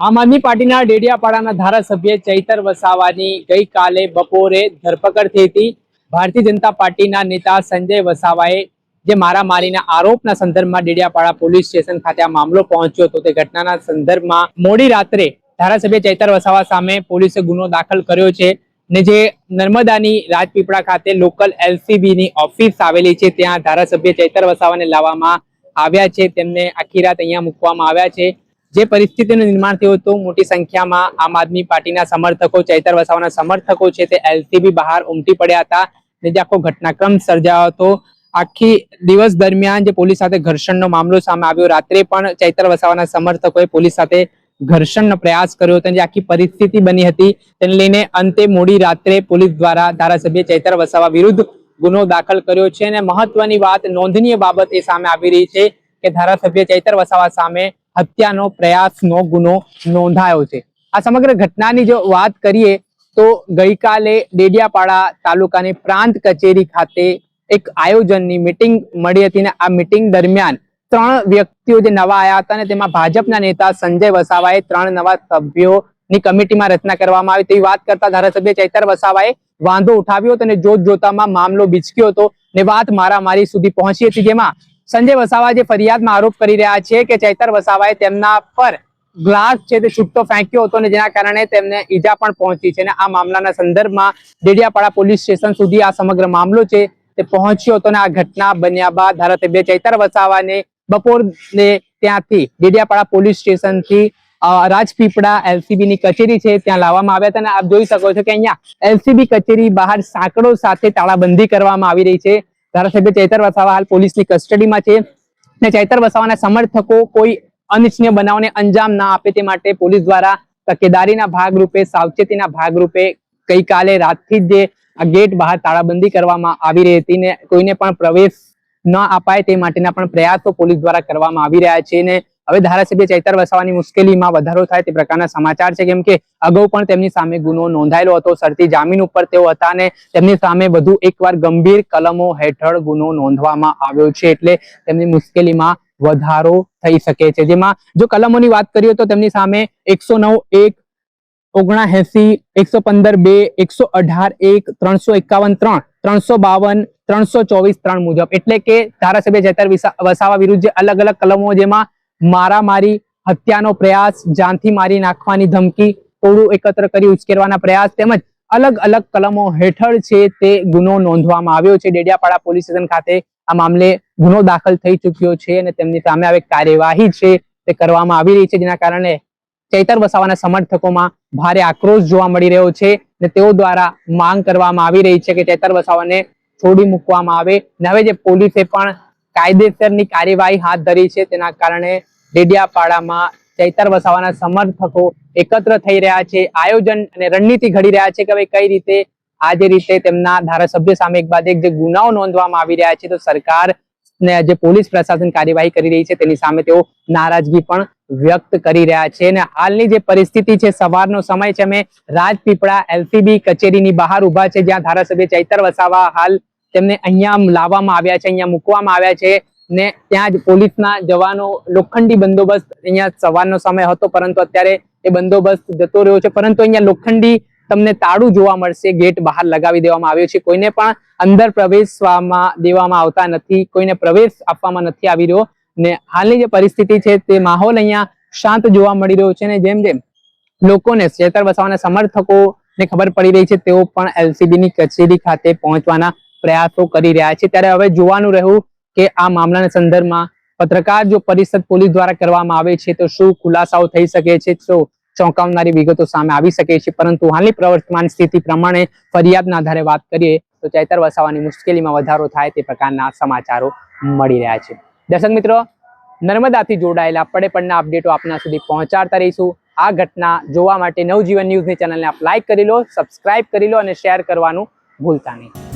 આમ આદમી પાર્ટીના ડેડિયાપાડાના ધારાસભ્ય ચૈતર વસાવાની ગઈકાલે બપોરે ધરપકડ થઈ હતી. ભારતીય જનતા પાર્ટીના નેતા સંજય વસાવાએ જે મારામારીના આરોપના સંદર્ભમાં ડેડિયાપાડા પોલીસ સ્ટેશન ખાતે આ મામલો પહોંચ્યો હતો, તે ઘટનાના સંદર્ભમાં મોડી રાત્રે ધારાસભ્ય ચૈતર વસાવા સામે પોલીસે ગુનો દાખલ કર્યો છે ને જે નર્મદાની રાજપીપળા ખાતે લોકલ એલસીબીની ઓફિસ આવેલી છે, ત્યાં ધારાસભ્ય ચૈતર વસાવાને લાવવામાં આવ્યા છે. તેમને આખી રાત અહીંયા મૂકવામાં આવ્યા છે. જે પરિસ્થિતિનું નિર્માણ થયું હતું, મોટી સંખ્યામાં આમ આદમી પાર્ટીના સમર્થકો, ચૈતર વસાવાના સમર્થકો છે તે એલસીબી બહાર ઉમટી પડ્યા હતા. ને જે આખો ઘટનાક્રમ સર્જાયો હતો. આખી દિવસ દરમિયાન જે પોલીસ સાથે ઘર્ષણનો મામલો સામે આવ્યો. રાત્રે પણ ચૈતર વસાવાના સમર્થકોએ પોલીસ સાથે ઘર્ષણનો પ્રયાસ કર્યો હતો. જે આખી પરિસ્થિતિ બની હતી. તેને લઈને અંતે મોડી રાત્રે પોલીસ દ્વારા ધારાસભ્ય ચૈતર વસાવા વિરુદ્ધ ગુનો દાખલ કર્યો છે. અને મહત્વની વાત નોંધનીય બાબત એ સામે આવી રહી છે. કે ધારાસભ્ય ચૈતર વસાવા સામે હત્યાનો પ્રયાસનો ગુનો નોંધાયો છે. આ સમગ્ર ઘટનાની જો વાત કરીએ તો ગઈકાલે ડેડિયાપાડા તાલુકાની પ્રાંત કચેરી ખાતે એક આયોજનની મિટિંગ મળી હતી ને આ મિટિંગ દરમિયાન ત્રણ વ્યક્તિઓ જે નવા આવ્યા હતા ને તેમાં ભાજપના નેતા સંજય વસાવાએ ત્રણ નવા સભ્યોની કમિટીમાં રચના કરવામાં આવી. તેવી વાત કરતા ધારાસભ્ય ચૈતર વસાવાએ વાંધો ઉઠાવ્યો હતો અને જોત જોતામાં મામલો બિચક્યો હતો ને વાત મારામારી સુધી પહોંચી હતી, જેમાં સંજય વસાવા જે ફરિયાદમાં આરોપ કરી રહ્યા છે કે ચૈતર વસાવાએ તેમના પર ગ્લાસ છે તે છૂટતો ફેંક્યો હતો ને જેના કારણે તેમને ઈજા પણ પહોંચી છે અને આ મામલાના સંદર્ભમાં ડેડિયાપાડા પોલીસ સ્ટેશન સુધી આ સમગ્ર મામલો છે તે પહોંચ્યો હતો અને આ ઘટના બન્યા બાદ ધારાસભ્ય ચૈતર વસાવાને બપોરને ત્યાંથી ડેડિયાપાડા પોલીસ સ્ટેશનથી રાજપીપળા એલસીબી ની કચેરી છે ત્યાં લાવવામાં આવ્યા હતા અને આપ જોઈ શકો છો કે અહીંયા એલસીબી કચેરી બહાર સાંકડો સાથે તાળાબંધી કરવામાં આવી રહી છે. ધારાસભ્ય ચૈતર વસાવા હાલ પોલીસની કસ્ટડીમાં છે. ને ચૈતર વસાવાના સમર્થકો કોઈ અનિચ્છનીય બનાવને અંજામ ના આપે તે માટે પોલીસ દ્વારા તકેદારીના ભાગરૂપે, સાવચેતીના ભાગરૂપે ગઈકાલે રાતથી જ જે ગેટ બહાર તાળાબંધી કરવામાં આવી રહી હતી ને કોઈને પણ પ્રવેશ ન અપાય તે માટેના પણ પ્રયાસો પોલીસ દ્વારા કરવામાં આવી રહ્યા છે ને હવે ધારાસભ્ય ચૈતર વસાવાની મુશ્કેલીમાં વધારો થાય તે પ્રકારના સમાચાર છે. કેમ કે અગાઉ પણ તેમની સામે ગુનો નોંધાયેલો હતો. શરતી જામીન ઉપર તેઓ હતા અને તેમની સામે વધુ એકવાર ગંભીર કલમો હેઠળ ગુનો નોંધવામાં આવ્યો છે એટલે તેમની મુશ્કેલીમાં વધારો થઈ શકે છે. જેમાં જો કલમોની વાત કરીએ તો તેમની સામે એકસો નવ એક ઓગણાએસી, એકસો પંદર બે, એકસો અઢાર એક, ત્રણસો એકાવન ત્રણ, ત્રણસો બાવન, ત્રણસો ચોવીસ ત્રણ મુજબ. એટલે કે ધારાસભ્ય વિસા- વસાવા વિરુદ્ધ અલગ અલગ કલમો જેમાં મારામારી હત્યાનો પ્રયાસ, જાનથી મારી નાખવાની ધમકી ટોળું એકત્ર કરી ઉશ્કેરવાના પ્રયાસ તેમજ અલગ અલગ કલમો હેઠળ છે તે ગુનો નોંધવામાં આવ્યો છે. ડેડિયાપાડા પોલીસ સ્ટેશન ખાતે આ મામલે ગુનો દાખલ થઈ ચૂક્યો છે અને તેમની સામે હવે કાર્યવાહી છે તે કરવામાં આવી રહી છે, જેના કારણે ચૈતર વસાવાના સમર્થકોમાં ભારે આક્રોશ જોવા મળી રહ્યો છે ને તેઓ દ્વારા માંગ કરવામાં આવી રહી છે કે ચૈતર વસાવાને છોડી મૂકવામાં આવે. ને હવે જે પોલીસે પણ કાયદેસરની કાર્યવાહી હાથ ધરી છે. તેના કારણે ડેડિયાપાડામાં ચૈતર વસાવાના સમર્થકો એકત્ર થઈ રહ્યા છે. આયોજન અને રણનીતિ ઘડી રહ્યા છે કે હવે કઈ રીતે આ રીતે તેમના ધારાસભ્ય સામે એક બાદ એક જે ગુનાઓ નોંધવામાં આવી રહ્યા છે તો સરકાર ને જે પોલીસ પ્રશાસન કાર્યવાહી કરી રહી છે તેની સામે તેઓ નારાજગી પણ વ્યક્ત કરી રહ્યા છે. અને હાલની જે પરિસ્થિતિ છે, સવારનો સમય છે, અમે રાજપીપળા એલસીબી કચેરીની બહાર ઊભા છે જ્યાં ધારાસભ્ય ચૈતર વસાવા હાલ તેમને અહીંયા લાવવામાં આવ્યા છે, અહીંયા મૂકવામાં આવ્યા છે ને ત્યાં જ પોલીસના જવાનો લોખંડી બંદોબસ્ત અહીંયા સવારનો સમય હતો, પરંતુ અત્યારે એ બંદોબસ્ત જતો રહ્યો છે. પરંતુ અહીંયા લોખંડી તમને તાળું જોવા મળશે, ગેટ બહાર લગાવી દેવામાં આવ્યો છે. કોઈને પણ અંદર પ્રવેશવામાં દેવામાં આવતા નથી, કોઈને પ્રવેશ આપવામાં નથી આવી રહ્યો ને હાલની જે પરિસ્થિતિ છે તે માહોલ અહીંયા શાંત જોવા મળી રહ્યો છે ને જેમ જેમ લોકોને શેતર વસાવાના સમર્થકો ને ખબર પડી રહી છે, તેઓ પણ એલસીબીની કચેરી ખાતે પહોંચવાના પ્રયાસો કરી રહ્યા છે. ત્યારે હવે જોવાનું રહ્યું કે આ મામલાના સંદર્ભમાં પત્રકાર જો પરિષદ પોલીસ દ્વારા કરવામાં આવે છે, તો શું ખુલાસાઓ થઈ શકે છે? તો ચોંકાવનારી વિગતો સામે આવી શકે છે? પરંતુ હાલની પ્રવર્તમાન સ્થિતિ પ્રમાણે ફરિયાદના આધારે વાત કરીએ, તો ચૈતર વસાવાની મુશ્કેલીમાં વધારો થાય તે પ્રકારના સમાચારો મળી રહ્યા છે. દર્શક મિત્રો, નર્મદાથી જોડાયેલા પડે પડના અપડેટો આપના સુધી પહોંચાડતા રહીશું. આ ઘટના જોવા માટે નવજીવન ન્યૂઝની ચેનલને આપ લાઇક કરી લો સબસ્ક્રાઇબ કરી લો અને શેર કરવાનું ભૂલતા નહીં.